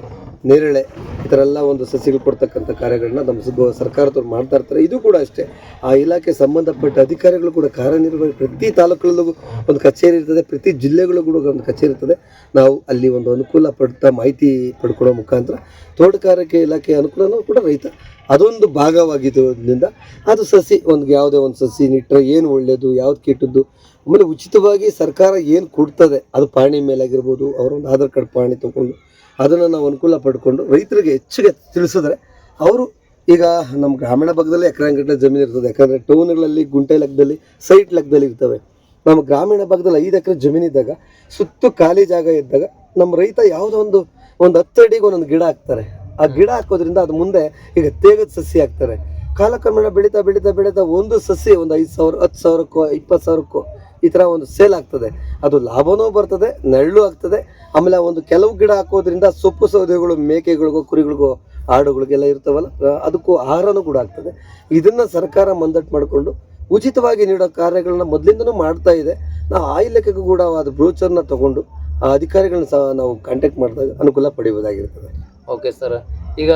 ನೇರಳೆ ಈ ಥರ ಎಲ್ಲ ಒಂದು ಸಸಿಗಳು ಕೊಡ್ತಕ್ಕಂಥ ಕಾರ್ಯಗಳನ್ನ ನಮ್ಮ ಸರ್ಕಾರದವ್ರು ಮಾಡ್ತಾ ಇರ್ತಾರೆ. ಇದು ಕೂಡ ಅಷ್ಟೇ. ಆ ಇಲಾಖೆ ಸಂಬಂಧಪಟ್ಟ ಅಧಿಕಾರಿಗಳು ಕೂಡ ಕಾರ್ಯನಿರ್ವಹಣೆ ಪ್ರತಿ ತಾಲೂಕಲ್ಲೂ ಒಂದು ಕಚೇರಿ ಇರ್ತದೆ. ಪ್ರತಿ ಜಿಲ್ಲೆಗಳು ಕೂಡ ಒಂದು ಕಚೇರಿ ಇರ್ತದೆ. ನಾವು ಅಲ್ಲಿ ಒಂದು ಅನುಕೂಲ ಪಡ್ತಾ ಮಾಹಿತಿ ಪಡ್ಕೊಳ್ಳೋ ಮುಖಾಂತರ ತೋಟಗಾರಿಕೆ ಇಲಾಖೆ ಅನುಕೂಲನೂ ಕೂಡ ರೈತ ಅದೊಂದು ಭಾಗವಾಗಿದ್ದರಿಂದ ಅದು ಸಸಿ ಒಂದು ಯಾವುದೇ ಒಂದು ಸಸಿ ನಿಟ್ಟರೆ ಏನು ಒಳ್ಳೆಯದು ಯಾವ್ದು ಕೆಟ್ಟದ್ದು, ಆಮೇಲೆ ಉಚಿತವಾಗಿ ಸರ್ಕಾರ ಏನು ಕೊಡ್ತದೆ, ಅದು ಪಾಣಿ ಮೇಲಾಗಿರ್ಬೋದು, ಅವರೊಂದು ಆಧಾರ್ ಕಾರ್ಡ್ ಪಹಣಿ ತೊಗೊಂಡು ಅದನ್ನು ನಾವು ಅನುಕೂಲ ಪಡ್ಕೊಂಡು ರೈತರಿಗೆ ಹೆಚ್ಚಿಗೆ ತಿಳಿಸಿದ್ರೆ ಅವರು ಈಗ ನಮ್ಮ ಗ್ರಾಮೀಣ ಭಾಗದಲ್ಲಿ ಎಕರೆಗಟ್ಟಲೆ ಜಮೀನು ಇರ್ತದೆ. ಯಾಕಂದರೆ ಟೌನ್ಗಳಲ್ಲಿ ಗುಂಟೆ ಲೆಕ್ಕದಲ್ಲಿ ಸೈಟ್ ಲೆಕ್ಕದಲ್ಲಿ ಇರ್ತವೆ. ನಮ್ಮ ಗ್ರಾಮೀಣ ಭಾಗದಲ್ಲಿ ಐದು ಎಕರೆ ಜಮೀನಿದ್ದಾಗ ಸುತ್ತು ಖಾಲಿ ಜಾಗ ಇದ್ದಾಗ ನಮ್ಮ ರೈತ ಯಾವುದೋ ಒಂದು ಒಂದು ಹತ್ತು ಅಡಿಗೆ ಒಂದೊಂದು ಗಿಡ ಹಾಕ್ತಾರೆ. ಆ ಗಿಡ ಹಾಕೋದ್ರಿಂದ ಅದು ಮುಂದೆ ಈಗ ತೇಗದ ಸಸಿ ಹಾಕ್ತಾರೆ. ಕಾಲಕ್ರಮೇಣ ಬೆಳೀತಾ ಬೆಳೀತಾ ಬೆಳೀತಾ ಒಂದು ಸಸಿ ಒಂದು ಐದು ಸಾವಿರ ಹತ್ತು ಸಾವಿರಕ್ಕೋ ಇಪ್ಪತ್ತು ಸಾವಿರಕ್ಕೋ ಈ ಥರ ಒಂದು ಸೇಲ್ ಆಗ್ತದೆ. ಅದು ಲಾಭನೂ ಬರ್ತದೆ, ನೆರಳು ಆಗ್ತದೆ. ಆಮೇಲೆ ಒಂದು ಕೆಲವು ಗಿಡ ಹಾಕೋದ್ರಿಂದ ಸೊಪ್ಪು ಸೌದೆಗಳು, ಮೇಕೆಗಳಿಗೋ, ಕುರಿಗಳಿಗೋ, ಆಡುಗಳಿಗೆಲ್ಲ ಇರ್ತವಲ್ಲ, ಅದಕ್ಕೂ ಆಹಾರನೂ ಕೂಡ ಆಗ್ತದೆ. ಇದನ್ನ ಸರ್ಕಾರ ಮಂದಟ್ಟು ಮಾಡಿಕೊಂಡು ಉಚಿತವಾಗಿ ನೀಡೋ ಕಾರ್ಯಗಳನ್ನ ಮೊದಲಿಂದನೂ ಮಾಡ್ತಾ ಇದೆ. ನಾವು ಆ ಇಲಾಖೆಗೂ ಕೂಡ ಅದು ಬ್ರೋಚರ್ನ ತಗೊಂಡು ಆ ಅಧಿಕಾರಿಗಳನ್ನ ಸಹ ನಾವು ಕಾಂಟ್ಯಾಕ್ಟ್ ಮಾಡಿದಾಗ ಅನುಕೂಲ ಪಡೆಯುವುದಾಗಿರ್ತದೆ. ಓಕೆ ಸರ್ ಈಗ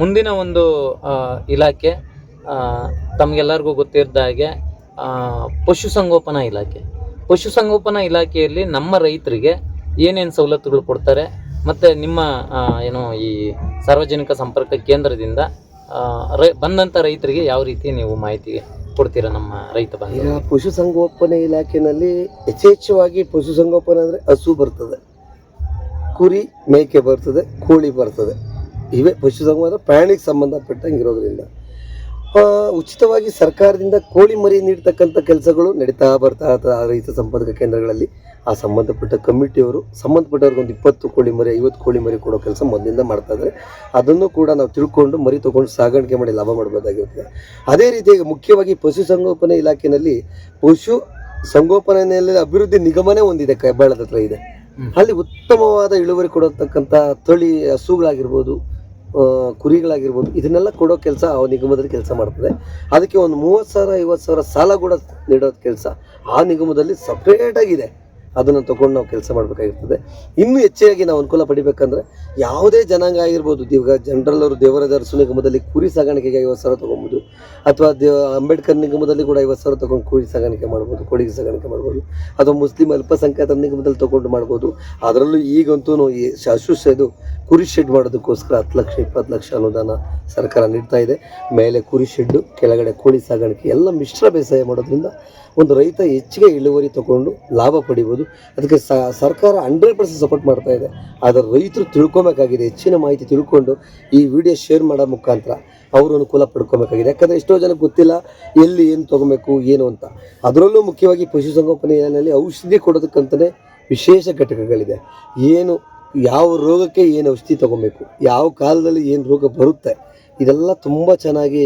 ಮುಂದಿನ ಒಂದು ಇಲಾಖೆ ತಮಗೆಲ್ಲರಿಗೂ ಗೊತ್ತಿದ್ದ ಹಾಗೆ ಪಶುಸಂಗೋಪನಾ ಇಲಾಖೆ. ಪಶುಸಂಗೋಪನಾ ಇಲಾಖೆಯಲ್ಲಿ ನಮ್ಮ ರೈತರಿಗೆ ಏನೇನು ಸವಲತ್ತುಗಳು ಕೊಡ್ತಾರೆ ಮತ್ತು ನಿಮ್ಮ ಏನು ಈ ಸಾರ್ವಜನಿಕ ಸಂಪರ್ಕ ಕೇಂದ್ರದಿಂದ ರೈ ಬಂದಂಥ ರೈತರಿಗೆ ಯಾವ ರೀತಿ ನೀವು ಮಾಹಿತಿ ಕೊಡ್ತೀರಾ ನಮ್ಮ ರೈತ ಈಗ ಪಶುಸಂಗೋಪನೆ ಇಲಾಖೆಯಲ್ಲಿ ಯಥೇಚ್ಛವಾಗಿ ಪಶುಸಂಗೋಪನೆ ಅಂದರೆ ಹಸು ಬರ್ತದೆ. ಕುರಿ ಮೇಕೆ ಬರ್ತದೆ, ಕೋಳಿ ಬರ್ತದೆ. ಇವೇ ಪಶುಸಂಗೋಪನೆ ಪ್ರಾಣಿಗೆ ಸಂಬಂಧಪಟ್ಟಂಗೆ ಇರೋದ್ರಿಂದ. ಉಚಿತವಾಗಿ ಸರ್ಕಾರದಿಂದ ಕೋಳಿ ಮರಿ ನೀಡ್ತಕ್ಕಂಥ ಕೆಲಸಗಳು ನಡೀತಾ ಬರ್ತಾ ಆ ರೈತ ಸಂಪರ್ಕ ಕೇಂದ್ರಗಳಲ್ಲಿ. ಆ ಸಂಬಂಧಪಟ್ಟ ಕಮಿಟಿಯವರು ಸಂಬಂಧಪಟ್ಟವ್ರಿಗೆ ಒಂದು ಇಪ್ಪತ್ತು ಕೋಳಿ ಮರಿ ಐವತ್ತು ಕೋಳಿ ಮರಿ ಕೊಡೋ ಕೆಲಸ ಮೊದಲಿಂದ ಮಾಡ್ತಾ ಇದ್ದಾರೆ. ಅದನ್ನು ಕೂಡ ನಾವು ತಿಳ್ಕೊಂಡು ಮರಿ ತೊಗೊಂಡು ಸಾಗಾಣಿಕೆ ಮಾಡಿ ಲಾಭ ಮಾಡ್ಬೋದಾಗಿರ್ತದೆ ಅದೇ ರೀತಿಯಾಗಿ ಮುಖ್ಯವಾಗಿ ಪಶುಸಂಗೋಪನೆ ಇಲಾಖೆಯಲ್ಲಿ ಪಶು ಸಂಗೋಪನೆಯಲ್ಲಿ ಅಭಿವೃದ್ಧಿ ನಿಗಮನೇ ಒಂದಿದೆ ಕೈಬಾಳದ ಹತ್ರ ಇದೆ. ಅಲ್ಲಿ ಉತ್ತಮವಾದ ಇಳುವರಿ ಕೊಡತಕ್ಕಂಥ ತಳಿ ಹಸುಗಳಾಗಿರ್ಬೋದು ಕುರಿಗಳಾಗಿರ್ಬೋದು, ಇದನ್ನೆಲ್ಲ ಕೊಡೋ ಕೆಲಸ ಆ ನಿಗಮದಲ್ಲಿ ಕೆಲಸ ಮಾಡ್ತದೆ. ಅದಕ್ಕೆ ಒಂದು ಮೂವತ್ತು ಸಾವಿರ, ಐವತ್ತು ಸಾವಿರ ಸಾಲ ಕೂಡ ನೀಡೋದು ಕೆಲಸ ಆ ನಿಗಮದಲ್ಲಿ ಸಪ್ರೇಟಾಗಿದೆ ಅದನ್ನು ತಗೊಂಡು ನಾವು ಕೆಲಸ ಮಾಡಬೇಕಾಗಿರ್ತದೆ. ಇನ್ನೂ ಹೆಚ್ಚಾಗಿ ನಾವು ಅನುಕೂಲ ಪಡಿಬೇಕಂದ್ರೆ ಯಾವುದೇ ಜನಾಂಗ ಆಗಿರ್ಬೋದು ಇವಾಗ ಜನರಲ್ ಅವರು ದೇವರ ದರ್ಶನ ನಿಗಮದಲ್ಲಿ ಕುರಿ ಸಾಗಾಣಿಕೆಗೆ ಐವತ್ತು ಸಾವಿರ ತೊಗೊಬೋದು, ಅಥವಾ ದೇವ ಅಂಬೇಡ್ಕರ್ ನಿಗಮದಲ್ಲಿ ಕೂಡ ಐವತ್ತು ಸಾವಿರ ತೊಗೊಂಡು ಕುರಿ ಸಾಗಾಣಿಕೆ ಮಾಡ್ಬೋದು ಕೋಳಿ ಸಾಗಾಣಿಕೆ ಮಾಡ್ಬೋದು, ಅಥವಾ ಮುಸ್ಲಿಂ ಅಲ್ಪಸಂಖ್ಯಾತ ನಿಗಮದಲ್ಲಿ ತೊಗೊಂಡು ಮಾಡ್ಬೋದು. ಅದರಲ್ಲೂ ಈಗಂತೂ ಈ ಇದು ಕುರಿ ಶೆಡ್ ಮಾಡೋದಕ್ಕೋಸ್ಕರ ಹತ್ತು ಲಕ್ಷ, ಇಪ್ಪತ್ತು ಲಕ್ಷ ಅನುದಾನ ಸರ್ಕಾರ ನೀಡ್ತಾ ಇದೆ. ಮೇಲೆ ಕುರಿ ಶೆಡ್ಡು ಕೆಳಗಡೆ ಕೋಳಿ ಸಾಗಾಣಿಕೆ ಎಲ್ಲ ಮಿಶ್ರ ಬೇಸಾಯ ಮಾಡೋದ್ರಿಂದ ಒಂದು ರೈತ ಹೆಚ್ಚಿಗೆ ಇಳುವರಿ ತಗೊಂಡು ಲಾಭ ಪಡಿಬೋದು. ಅದಕ್ಕೆ ಸರ್ಕಾರ ಹಂಡ್ರೆಡ್ ಪರ್ಸೆಂಟ್ ಸಪೋರ್ಟ್ ಮಾಡ್ತಾ ಇದೆ. ಆದರೆ ರೈತರು ತಿಳ್ಕೊಬೇಕಾಗಿದೆ, ಹೆಚ್ಚಿನ ಮಾಹಿತಿ ತಿಳ್ಕೊಂಡು ಈ ವಿಡಿಯೋ ಶೇರ್ ಮಾಡೋ ಮುಖಾಂತರ ಅವರು ಅನುಕೂಲ ಪಡ್ಕೊಬೇಕಾಗಿದೆ. ಯಾಕಂದರೆ ಎಷ್ಟೋ ಜನಕ್ಕೆ ಗೊತ್ತಿಲ್ಲ ಎಲ್ಲಿ ಏನು ತೊಗೊಬೇಕು, ಏನು ಅಂತ. ಅದರಲ್ಲೂ ಮುಖ್ಯವಾಗಿ ಪಶುಸಂಗೋಪನೆಯಲ್ಲಿ ಔಷಧಿ ಕೊಡೋದಕ್ಕಂತಲೇ ವಿಶೇಷ ಘಟಕಗಳಿದೆ. ಏನು ಯಾವ ರೋಗಕ್ಕೆ ಏನು ಔಷಧಿ ತೊಗೊಬೇಕು, ಯಾವ ಕಾಲದಲ್ಲಿ ಏನು ರೋಗ ಬರುತ್ತೆ, ಇದೆಲ್ಲ ತುಂಬ ಚೆನ್ನಾಗಿ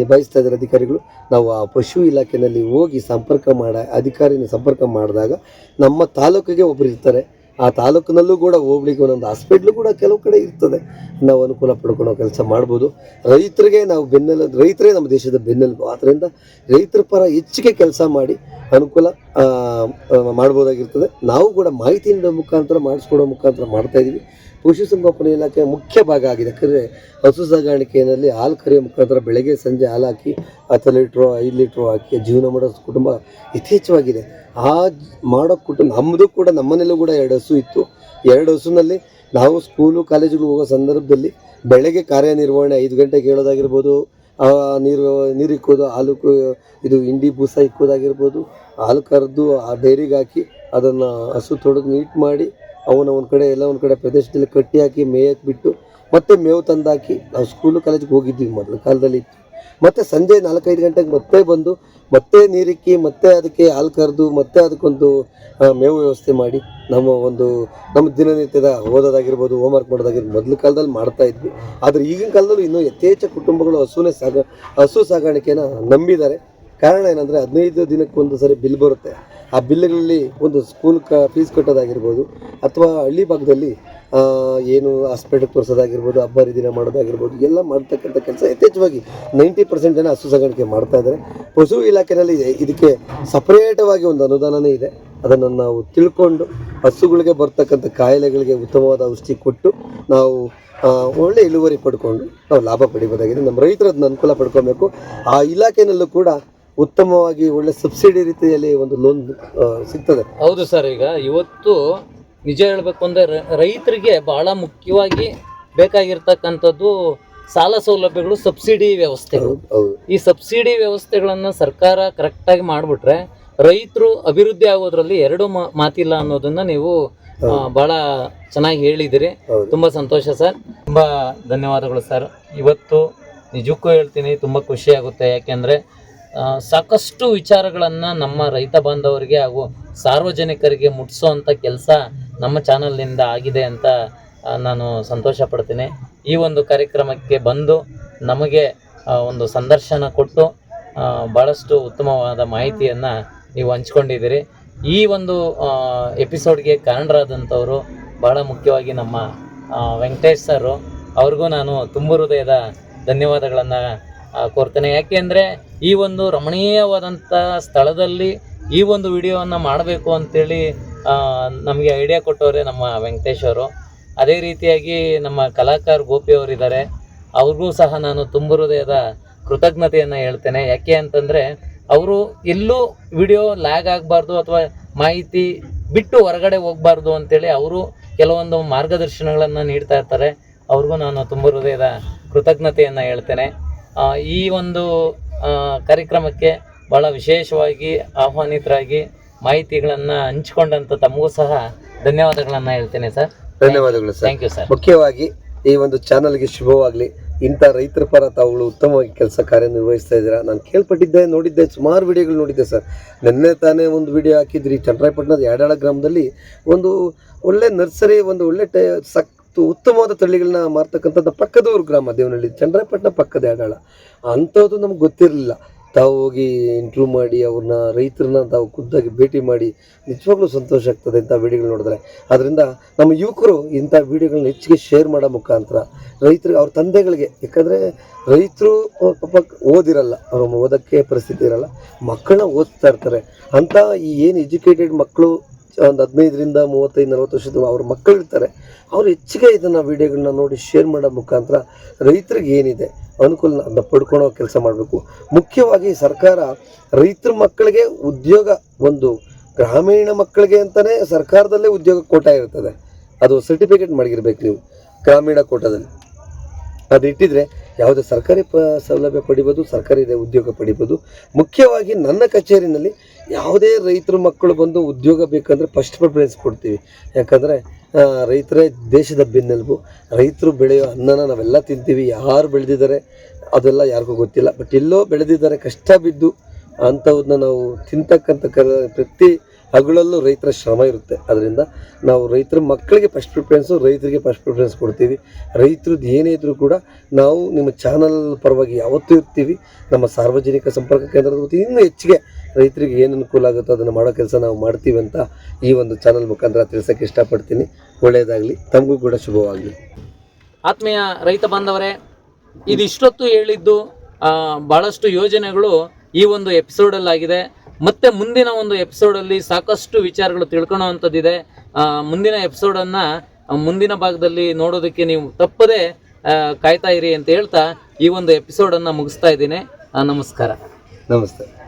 ನಿಭಾಯಿಸ್ತಾ ಇದ್ದಾರೆ ಅಧಿಕಾರಿಗಳು. ನಾವು ಆ ಪಶು ಇಲಾಖೆಯಲ್ಲಿ ಹೋಗಿ ಸಂಪರ್ಕ ಮಾಡ, ಅಧಿಕಾರಿನ ಸಂಪರ್ಕ ಮಾಡಿದಾಗ ನಮ್ಮ ತಾಲೂಕಿಗೆ ಒಬ್ಬರು ಇರ್ತಾರೆ. ಆ ತಾಲೂಕಿನಲ್ಲೂ ಕೂಡ ಹೋಗ್ಲಿಕ್ಕೆ ಒಂದೊಂದು ಹಾಸ್ಪಿಟ್ಲು ಕೂಡ ಕೆಲವು ಕಡೆ ಇರ್ತದೆ. ನಾವು ಅನುಕೂಲ ಪಡ್ಕೊಳ್ಳೋ ಕೆಲಸ ಮಾಡ್ಬೋದು. ರೈತರಿಗೆ ನಾವು ಬೆನ್ನೆಲು, ರೈತರೇ ನಮ್ಮ ದೇಶದ ಬೆನ್ನೆಲುಬು. ಆದ್ದರಿಂದ ರೈತರ ಪರ ಹೆಚ್ಚಿಗೆ ಕೆಲಸ ಮಾಡಿ ಅನುಕೂಲ ಮಾಡ್ಬೋದಾಗಿರ್ತದೆ. ನಾವು ಕೂಡ ಮಾಹಿತಿ ನೀಡೋ ಮುಖಾಂತರ ಮಾಡಿಸ್ಕೊಡೋ ಮುಖಾಂತರ ಮಾಡ್ತಾ ಇದ್ದೀವಿ ಪಶುಸಂಗೋಪನೆ ಇಲಾಖೆ ಮುಖ್ಯ ಭಾಗ ಆಗಿದೆ. ಯಾಕಂದರೆ ಹಸು ಸಾಗಾಣಿಕೆಯಲ್ಲಿ ಹಾಲು ಕರೆಯ ಮುಖಾಂತರ ಬೆಳಗ್ಗೆ, ಸಂಜೆ ಹಾಲು ಹಾಕಿ ಹತ್ತು ಲೀಟ್ರು, ಐದು ಲೀಟ್ರು ಹಾಕಿ ಜೀವನ ಮಾಡೋ ಕುಟುಂಬ ಯಥೇಚ್ಛವಾಗಿದೆ. ಆ ಮಾಡೋ ಕುಟುಂಬ ನಮ್ಮದು ಕೂಡ ನಮ್ಮನೆಯಲ್ಲೂ ಕೂಡ ಎರಡು ಹಸು ಇತ್ತು. ಎರಡು ಹಸುನಲ್ಲಿ ನಾವು ಸ್ಕೂಲು ಕಾಲೇಜುಗಳು ಹೋಗೋ ಸಂದರ್ಭದಲ್ಲಿ ಬೆಳಗ್ಗೆ ಕಾರ್ಯನಿರ್ವಹಣೆ ಐದು ಗಂಟೆಗೆ ಹೇಳೋದಾಗಿರ್ಬೋದು ನೀರು ನೀರು ಇಕ್ಕೋದು ಹಾಲು ಇದು ಹಿಂಡಿ ಬೂಸ ಇಕ್ಕೋದಾಗಿರ್ಬೋದು ಹಾಲು ಕರೆದು ಆ ಡೈರಿಗೆ ಹಾಕಿ ಅದನ್ನು ಹಸು ತೊಡೆದು ನೀಟ್ ಮಾಡಿ ಅವನ್ನ ಒಂದು ಕಡೆ ಎಲ್ಲ ಒಂದು ಕಡೆ ಪ್ರದೇಶದಲ್ಲಿ ಕಟ್ಟಿ ಹಾಕಿ ಮೇಯಕ್ಕೆ ಬಿಟ್ಟು ಮತ್ತೆ ಮೇವು ತಂದಾಕಿ ನಾವು ಸ್ಕೂಲು ಕಾಲೇಜಿಗೆ ಹೋಗಿದ್ವಿ ಮೊದಲ ಕಾಲದಲ್ಲಿ. ಮತ್ತೆ ಸಂಜೆ ನಾಲ್ಕೈದು ಗಂಟೆಗೆ ಮತ್ತೆ ಬಂದು ಮತ್ತೆ ನೀರಿಕ್ಕಿ, ಮತ್ತೆ ಅದಕ್ಕೆ ಹಾಲು ಕರೆದು, ಮತ್ತೆ ಅದಕ್ಕೊಂದು ಮೇವು ವ್ಯವಸ್ಥೆ ಮಾಡಿ ನಮ್ಮ ಒಂದು, ನಮ್ಮ ದಿನನಿತ್ಯದ ಓದೋದಾಗಿರ್ಬೋದು ಹೋಮ್ವರ್ಕ್ ಮಾಡೋದಾಗಿರ್ಬೋದು ಮೊದಲು ಕಾಲದಲ್ಲಿ ಮಾಡ್ತಾ ಇದ್ವಿ. ಆದರೆ ಈಗಿನ ಕಾಲದಲ್ಲೂ ಇನ್ನೂ ಯಥೇಚ್ಛ ಕುಟುಂಬಗಳು ಹಸುನೇ ಸಾಗ, ಹಸು ಸಾಗಾಣಿಕೆನ ನಂಬಿದ್ದಾರೆ. ಕಾರಣ ಏನಂದರೆ ಹದಿನೈದು ದಿನಕ್ಕೊಂದು ಸರಿ ಬಿಲ್ ಬರುತ್ತೆ. ಆ ಬಿಲ್ಗಳಲ್ಲಿ ಒಂದು ಸ್ಕೂಲ್ ಕ ಫೀಸ್ ಕಟ್ಟೋದಾಗಿರ್ಬೋದು ಅಥವಾ ಹಳ್ಳಿ ಭಾಗದಲ್ಲಿ ಏನು ಹಾಸ್ಪಿಟಲ್ ತೋರಿಸೋದಾಗಿರ್ಬೋದು ಹಬ್ಬ ಹರಿದಿನ ಮಾಡೋದಾಗಿರ್ಬೋದು, ಎಲ್ಲ ಮಾಡ್ತಕ್ಕಂಥ ಕೆಲಸ ಯಥೇಚ್ಛವಾಗಿ ನೈಂಟಿ ಪರ್ಸೆಂಟ್ ಜನ ಹಸು ಸಾಗಾಣಿಕೆ ಮಾಡ್ತಾ ಇದ್ದಾರೆ. ಪಶು ಇಲಾಖೆಯಲ್ಲಿ ಇದಕ್ಕೆ ಸಪ್ರೇಟವಾಗಿ ಒಂದು ಅನುದಾನವೇ ಇದೆ. ಅದನ್ನು ನಾವು ತಿಳ್ಕೊಂಡು ಹಸುಗಳಿಗೆ ಬರ್ತಕ್ಕಂಥ ಕಾಯಿಲೆಗಳಿಗೆ ಉತ್ತಮವಾದ ಔಷಧಿ ಕೊಟ್ಟು ನಾವು ಒಳ್ಳೆ ಇಳುವರಿ ಪಡ್ಕೊಂಡು ನಾವು ಲಾಭ ಪಡಿಬೋದಾಗಿದೆ. ನಮ್ಮ ರೈತರು ಅದನ್ನ ಅನುಕೂಲ ಪಡ್ಕೊಬೇಕು. ಆ ಇಲಾಖೆಯಲ್ಲೂ ಕೂಡ ಉತ್ತಮವಾಗಿ ಒಳ್ಳೆ ಸಬ್ಸಿಡಿ ರೀತಿಯಲ್ಲಿ ಒಂದು ಲೋನ್ ಸಿಗ್ತದೆ. ಹೌದು ಸರ್ ಈಗ ಇವತ್ತು ನಿಜ ಹೇಳಬೇಕು ಅಂದ್ರೆ ರೈತರಿಗೆ ಬಹಳ ಮುಖ್ಯವಾಗಿ ಬೇಕಾಗಿರ್ತಕ್ಕಂಥದ್ದು ಸಾಲ ಸೌಲಭ್ಯಗಳು ಸಬ್ಸಿಡಿ ವ್ಯವಸ್ಥೆಗಳು. ಈ ಸಬ್ಸಿಡಿ ವ್ಯವಸ್ಥೆಗಳನ್ನ ಸರ್ಕಾರ ಕರೆಕ್ಟಾಗಿ ಮಾಡಿಬಿಟ್ರೆ ರೈತರು ಅಭಿವೃದ್ಧಿ ಆಗೋದ್ರಲ್ಲಿ ಎರಡು ಮಾತಿಲ್ಲ ಅನ್ನೋದನ್ನ ನೀವು ಬಹಳ ಚೆನ್ನಾಗಿ ಹೇಳಿದಿರಿ. ತುಂಬಾ ಸಂತೋಷ ಸರ್. ತುಂಬಾ ಧನ್ಯವಾದಗಳು ಸರ್. ಇವತ್ತು ನಿಜಕ್ಕೂ ಹೇಳ್ತೀನಿ ತುಂಬಾ ಖುಷಿ ಆಗುತ್ತೆ. ಯಾಕೆಂದ್ರೆ ಸಾಕಷ್ಟು ವಿಚಾರಗಳನ್ನು ನಮ್ಮ ರೈತ ಬಾಂಧವರಿಗೆ ಹಾಗೂ ಸಾರ್ವಜನಿಕರಿಗೆ ಮುಟ್ಟಿಸುವಂಥ ಕೆಲಸ ನಮ್ಮ ಚಾನಲ್ನಿಂದ ಆಗಿದೆ ಅಂತ ನಾನು ಸಂತೋಷ ಪಡ್ತೀನಿ ಈ ಒಂದು ಕಾರ್ಯಕ್ರಮಕ್ಕೆ ಬಂದು ನಮಗೆ ಒಂದು ಸಂದರ್ಶನ ಕೊಟ್ಟು ಭಾಳಷ್ಟು ಉತ್ತಮವಾದ ಮಾಹಿತಿಯನ್ನು ನೀವು ಹಂಚ್ಕೊಂಡಿದ್ದೀರಿ. ಈ ಒಂದು ಎಪಿಸೋಡ್ಗೆ ಕಾರಣರಾದಂಥವರು ಬಹಳ ಮುಖ್ಯವಾಗಿ ನಮ್ಮ ವೆಂಕಟೇಶ್ ಸರು. ಅವ್ರಿಗೂ ನಾನು ತುಂಬ ಹೃದಯದ ಧನ್ಯವಾದಗಳನ್ನು ಕೋರ್ತೇನೆ. ಯಾಕೆಂದರೆ ಈ ಒಂದು ರಮಣೀಯವಾದಂಥ ಸ್ಥಳದಲ್ಲಿ ಈ ಒಂದು ವಿಡಿಯೋವನ್ನು ಮಾಡಬೇಕು ಅಂತೇಳಿ ನಮಗೆ ಐಡಿಯಾ ಕೊಟ್ಟವರೇ ನಮ್ಮ ವೆಂಕಟೇಶ್ ಅವರು. ಅದೇ ರೀತಿಯಾಗಿ ನಮ್ಮ ಕಲಾಕಾರ ಗೋಪಿ ಅವರಿದ್ದಾರೆ. ಅವ್ರಿಗೂ ಸಹ ನಾನು ತುಂಬ ಹೃದಯದ ಕೃತಜ್ಞತೆಯನ್ನು ಹೇಳ್ತೇನೆ. ಯಾಕೆ ಅಂತಂದರೆ ಅವರು ಎಲ್ಲೂ ವಿಡಿಯೋ ಲ್ಯಾಗ್ ಆಗಬಾರ್ದು ಅಥವಾ ಮಾಹಿತಿ ಬಿಟ್ಟು ಹೊರಗಡೆ ಹೋಗಬಾರ್ದು ಅಂತೇಳಿ ಅವರು ಕೆಲವೊಂದು ಮಾರ್ಗದರ್ಶನಗಳನ್ನು ನೀಡ್ತಾ ಇರ್ತಾರೆ. ಅವ್ರಿಗೂ ನಾನು ತುಂಬ ಹೃದಯದ ಕೃತಜ್ಞತೆಯನ್ನು ಹೇಳ್ತೇನೆ. ಈ ಒಂದು ಕಾರ್ಯಕ್ರಮಕ್ಕೆ ಭಾಳ ವಿಶೇಷವಾಗಿ ಆಹ್ವಾನಿತರಾಗಿ ಮಾಹಿತಿಗಳನ್ನು ಹಂಚಿಕೊಂಡಂತ ತಮಗೂ ಸಹ ಧನ್ಯವಾದಗಳನ್ನು ಹೇಳ್ತೇನೆ ಸರ್. ಧನ್ಯವಾದಗಳು ಸರ್. ಥ್ಯಾಂಕ್ ಯು ಸರ್ ಮುಖ್ಯವಾಗಿ ಈ ಒಂದು ಚಾನಲ್ಗೆ ಶುಭವಾಗಲಿ. ಇಂಥ ರೈತರ ಪರ ತಾವುಗಳು ಉತ್ತಮವಾಗಿ ಕೆಲಸ ಕಾರ್ಯನಿರ್ವಹಿಸ್ತಾ ಇದ್ದೀರಾ? ನಾನು ಕೇಳ್ಪಟ್ಟಿದ್ದೆ ನೋಡಿದ್ದೆ ಸುಮಾರು ವಿಡಿಯೋಗಳು ನೋಡಿದ್ದೆ ಸರ್. ನಿನ್ನೆ ತಾನೇ ಒಂದು ವಿಡಿಯೋ ಹಾಕಿದ್ರಿ. ಚಂದ್ರಾಯಪಟ್ಟಣದ ಯಾಡಾಳ ಗ್ರಾಮದಲ್ಲಿ ಒಂದು ಒಳ್ಳೆ ನರ್ಸರಿ ಒಂದು ಒಳ್ಳೆ ಟೈ ಸಕ್ತು ಉತ್ತಮವಾದ ತಳಿಗಳನ್ನ ಮಾರ್ತಕ್ಕಂಥದ್ದು ಪಕ್ಕದ ಊರು ಗ್ರಾಮ, ದೇವನಹಳ್ಳಿ, ಚಂದ್ರಪಟ್ಟಣ ಪಕ್ಕದ ಯಾಡಾಳ. ಅಂಥದ್ದು ನಮ್ಗೆ ಗೊತ್ತಿರಲಿಲ್ಲ. ತಾವು ಹೋಗಿ ಇಂಟ್ರ್ಯೂ ಮಾಡಿ ಅವ್ರನ್ನ ರೈತರನ್ನ ತಾವು ಖುದ್ದಾಗಿ ಭೇಟಿ ಮಾಡಿ ನಿಜವಾಗ್ಲೂ ಸಂತೋಷ ಆಗ್ತದೆ ಇಂಥ ವಿಡಿಯೋಗಳು ನೋಡಿದ್ರೆ. ಅದರಿಂದ ನಮ್ಮ ಯುವಕರು ಇಂಥ ವಿಡಿಯೋಗಳನ್ನ ಹೆಚ್ಚಿಗೆ ಶೇರ್ ಮಾಡೋ ಮುಖಾಂತರ ರೈತರು ಅವ್ರ ತಂದೆಗಳಿಗೆ, ಯಾಕಂದರೆ ರೈತರು ಪಾಪ ಓದಿರಲ್ಲ, ಅವ್ರ ಓದೋಕ್ಕೆ ಪರಿಸ್ಥಿತಿ ಇರಲ್ಲ, ಮಕ್ಕಳನ್ನ ಓದಿಸ್ತಾ ಇರ್ತಾರೆ. ಅಂಥ ಈ ಏನು ಎಜುಕೇಟೆಡ್ ಮಕ್ಕಳು ಒಂದು ಹದಿನೈದರಿಂದ ಮೂವತ್ತೈದು, ನಲವತ್ತು ವರ್ಷದ ಅವ್ರ ಮಕ್ಕಳು ಇರ್ತಾರೆ ಅವ್ರು ಹೆಚ್ಚಿಗೆ ಇದನ್ನು ವಿಡಿಯೋಗಳನ್ನ ನೋಡಿ ಶೇರ್ ಮಾಡೋ ಮುಖಾಂತರ ರೈತರಿಗೆ ಏನಿದೆ? ಅನುಕೂಲ ಅದನ್ನ ಪಡ್ಕೊಳೋ ಕೆಲಸ ಮಾಡಬೇಕು. ಮುಖ್ಯವಾಗಿ ಸರ್ಕಾರ ರೈತರ ಮಕ್ಕಳಿಗೆ ಉದ್ಯೋಗ ಒಂದು ಗ್ರಾಮೀಣ ಮಕ್ಕಳಿಗೆ ಅಂತಲೇ ಸರ್ಕಾರದಲ್ಲೇ ಉದ್ಯೋಗ ಕೋಟ ಇರ್ತದೆ. ಅದು ಸರ್ಟಿಫಿಕೇಟ್ ಮಾಡಿರಬೇಕು ನೀವು ಗ್ರಾಮೀಣ ಕೋಟದಲ್ಲಿ. ಅದು ಇಟ್ಟಿದ್ರೆ ಯಾವುದೇ ಸರ್ಕಾರಿ ಪ ಸೌಲಭ್ಯ ಪಡಿಬೋದು, ಸರ್ಕಾರಿ ಉದ್ಯೋಗ ಪಡಿಬೋದು. ಮುಖ್ಯವಾಗಿ ನನ್ನ ಕಚೇರಿನಲ್ಲಿ ಯಾವುದೇ ರೈತರು ಮಕ್ಕಳು ಬಂದು ಉದ್ಯೋಗ ಬೇಕಂದರೆ ಫಸ್ಟ್ ಪ್ರಿಫರೆನ್ಸ್ ಕೊಡ್ತೀವಿ. ಯಾಕಂದರೆ ರೈತರೇ ದೇಶದ ಬೆನ್ನೆಲುಬು. ರೈತರು ಬೆಳೆಯೋ ಅನ್ನನ ನಾವೆಲ್ಲ ತಿಂತೀವಿ. ಯಾರು ಬೆಳೆದಿದ್ದಾರೆ ಅದೆಲ್ಲ ಯಾರಿಗೂ ಗೊತ್ತಿಲ್ಲ. ಬಟ್ ಎಲ್ಲೋ ಬೆಳೆದಿದ್ದಾರೆ, ಕಷ್ಟ ಬಿದ್ದು ಅಂಥವ್ರನ್ನ ನಾವು ತಿಂತಕ್ಕಂಥ ಕರ, ಪ್ರತಿ ಹಗಲಲ್ಲೂ ರೈತರ ಶ್ರಮ ಇರುತ್ತೆ. ಅದರಿಂದ ನಾವು ರೈತರ ಮಕ್ಕಳಿಗೆ ಫಸ್ಟ್ ಪ್ರಿಫರೆನ್ಸು ರೈತರಿಗೆ ಫಸ್ಟ್ ಪ್ರಿಫರೆನ್ಸ್ ಕೊಡ್ತೀವಿ. ರೈತರದ್ದು ಏನೇ ಇದ್ರೂ ಕೂಡ ನಾವು ನಿಮ್ಮ ಚಾನಲ್ ಪರವಾಗಿ ಯಾವತ್ತೂ ಇರ್ತೀವಿ. ನಮ್ಮ ಸಾರ್ವಜನಿಕ ಸಂಪರ್ಕ ಕೇಂದ್ರದ ಇನ್ನೂ ಹೆಚ್ಚಿಗೆ ರೈತರಿಗೆ ಏನು ಅನುಕೂಲ ಆಗುತ್ತೋ ಅದನ್ನು ಮಾಡೋ ಕೆಲಸ ನಾವು ಮಾಡ್ತೀವಿ ಅಂತ ಈ ಒಂದು ಚಾನಲ್ ಮುಖಾಂತರ ತಿಳಿಸೋಕ್ಕೆ ಇಷ್ಟಪಡ್ತೀನಿ. ಒಳ್ಳೆಯದಾಗಲಿ. ತಮಗೂ ಕೂಡ ಶುಭವಾಗಲಿ. ಆತ್ಮೀಯ ರೈತ ಬಾಂಧವರೇ, ಇದಿಷ್ಟೊತ್ತು ಹೇಳಿದ್ದು ಭಾಳಷ್ಟು ಯೋಜನೆಗಳು ಈ ಒಂದು ಎಪಿಸೋಡಲ್ಲಿ ಆಗಿದೆ ಮತ್ತೆ ಮುಂದಿನ ಒಂದು ಎಪಿಸೋಡಲ್ಲಿ ಸಾಕಷ್ಟು ವಿಚಾರಗಳು ತಿಳ್ಕೊಳೋವಂಥದ್ದಿದೆ ಮುಂದಿನ ಎಪಿಸೋಡನ್ನು ಮುಂದಿನ ಭಾಗದಲ್ಲಿ ನೋಡೋದಕ್ಕೆ ನೀವು ತಪ್ಪದೆ ಕಾಯ್ತಾ ಇರಿ ಅಂತ ಹೇಳ್ತಾ ಈ ಒಂದು ಎಪಿಸೋಡನ್ನು ಮುಗಿಸ್ತಾ ಇದ್ದೀನಿ. ನಮಸ್ಕಾರ. ನಮಸ್ತೆ.